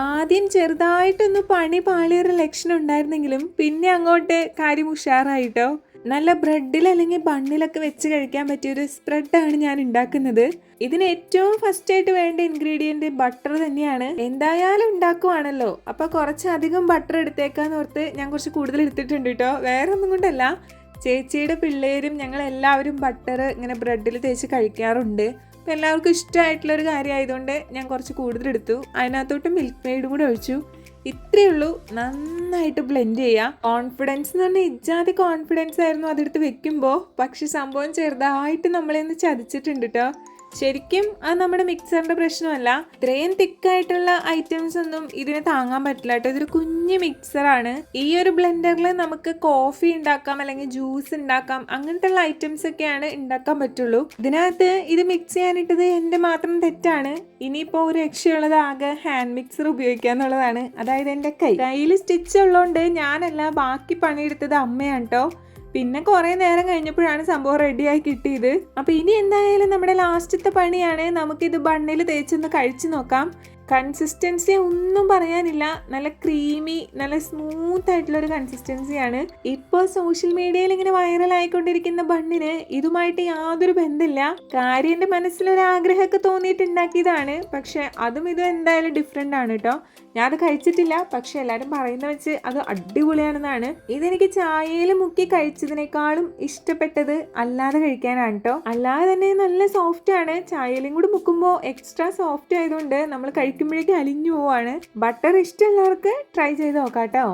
ആദ്യം ചെറുതായിട്ടൊന്ന് പണി പാളിയൊരു ലക്ഷണം ഉണ്ടായിരുന്നെങ്കിലും പിന്നെ അങ്ങോട്ട് കാര്യം ഉഷാറായിട്ടോ. നല്ല ബ്രെഡിൽ അല്ലെങ്കിൽ ബണ്ണിലൊക്കെ വെച്ച് കഴിക്കാൻ പറ്റിയൊരു സ്പ്രെഡാണ് ഞാൻ ഉണ്ടാക്കുന്നത്. ഇതിന് ഏറ്റവും ഫസ്റ്റ് ആയിട്ട് വേണ്ട ഇൻഗ്രീഡിയന്റ് ബട്ടർ തന്നെയാണ്. എന്തായാലും ഉണ്ടാക്കുവാണല്ലോ. അപ്പോൾ കുറച്ചധികം ബട്ടർ എടുത്തേക്കാന്ന് ഓർത്ത് ഞാൻ കുറച്ച് കൂടുതൽ എടുത്തിട്ടുണ്ട് കേട്ടോ. വേറെ ഒന്നും കൊണ്ടല്ല. ചേച്ചിയുടെ പിള്ളേരും ഞങ്ങൾ എല്ലാവരും ബട്ടർ ഇങ്ങനെ ബ്രെഡിൽ തേച്ച് കഴിക്കാറുണ്ട്. അപ്പോൾ എല്ലാവർക്കും ഇഷ്ടമായിട്ടുള്ളൊരു കാര്യമായതുകൊണ്ട് ഞാൻ കുറച്ച് കൂടുതൽ എടുത്തു. അതിനകത്തോട്ട് മിൽക്ക് മെയ്ഡും കൂടെ ഒഴിച്ചു. ഇത്രയേ ഉള്ളൂ. നന്നായിട്ട് ബ്ലെൻഡ് ചെയ്യുക കോൺഫിഡൻസ് എന്ന് പറഞ്ഞാൽ ഇജാതി കോൺഫിഡൻസ് ആയിരുന്നു അതെടുത്ത് വെക്കുമ്പോൾ പക്ഷെ സംഭവം ചെറുതായിട്ട് നമ്മളെ ഒന്ന് ചതിച്ചിട്ടുണ്ട് കേട്ടോ ശരിക്കും അത് നമ്മുടെ മിക്സറിന്റെ പ്രശ്നമല്ല. ഇത്രയും തിക്കായിട്ടുള്ള ഐറ്റംസ് ഒന്നും ഇതിന് താങ്ങാൻ പറ്റില്ല കേട്ടോ. ഇതൊരു കുഞ്ഞു മിക്സറാണ് ഈ ഒരു ബ്ലെൻഡറിൽ നമുക്ക് കോഫി ഉണ്ടാക്കാം അല്ലെങ്കിൽ ജ്യൂസ് ഉണ്ടാക്കാം അങ്ങനത്തെ ഉള്ള ഐറ്റംസ് ഒക്കെയാണ് ഉണ്ടാക്കാൻ പറ്റുള്ളൂ. ഇതിനകത്ത് ഇത് മിക്സ് ചെയ്യാനിട്ടത് എന്റെ മാത്രം തെറ്റാണ്. ഇനിയിപ്പോൾ ഒരു രക്ഷയുള്ളത് ആകെ ഹാൻഡ് മിക്സർ ഉപയോഗിക്കുക എന്നുള്ളതാണ്. അതായത് എന്റെ കൈ. കയ്യിൽ സ്റ്റിച്ച് ഉള്ളതുകൊണ്ട് ഞാനല്ല ബാക്കി പണിയെടുത്തത് അമ്മയാണ് കേട്ടോ പിന്നെ കുറേ നേരം കഴിഞ്ഞപ്പോഴാണ് സംഭവം റെഡിയായി കിട്ടിയത്. അപ്പോൾ ഇനി എന്തായാലും നമ്മുടെ ലാസ്റ്റത്തെ പണിയാണ് നമുക്കിത് ബണ്ണിൽ തേച്ചൊന്ന് കഴിച്ചു നോക്കാം. കൺസിസ്റ്റൻസി ഒന്നും പറയാനില്ല. നല്ല ക്രീമി നല്ല സ്മൂത്ത് ആയിട്ടുള്ള ഒരു കൺസിസ്റ്റൻസിയാണ് ഇപ്പോൾ സോഷ്യൽ മീഡിയയിൽ ഇങ്ങനെ വൈറൽ ആയിക്കൊണ്ടിരിക്കുന്ന ബണ്ണിന് ഇതുമായിട്ട് യാതൊരു ബന്ധമില്ല. കാര്യം മനസ്സിലൊരാഗ്രഹമൊക്കെ തോന്നിയിട്ടുണ്ടാക്കിയതാണ്. പക്ഷെ അതും ഇതും എന്തായാലും ഡിഫറെന്റ് ആണ് കേട്ടോ ഞാൻ അത് കഴിച്ചിട്ടില്ല. പക്ഷെ എല്ലാവരും പറയുന്ന വെച്ച് അത് അടിപൊളിയാണെന്നാണ്. ഇതെനിക്ക് ചായയിൽ മുക്കി കഴിച്ചതിനേക്കാളും ഇഷ്ടപ്പെട്ടത് അല്ലാതെ കഴിക്കാനാണ് കേട്ടോ അല്ലാതെ തന്നെ നല്ല സോഫ്റ്റ് ആണ്. ചായയിലും കൂടി മുക്കുമ്പോൾ എക്സ്ട്രാ സോഫ്റ്റ് ആയതുകൊണ്ട് നമ്മൾ കഴിക്കുമ്പോഴേക്കും അലിഞ്ഞു പോവാണ്. ബട്ടർ ഇഷ്ടമുള്ളവർക്ക് ട്രൈ ചെയ്ത് നോക്കാം കേട്ടോ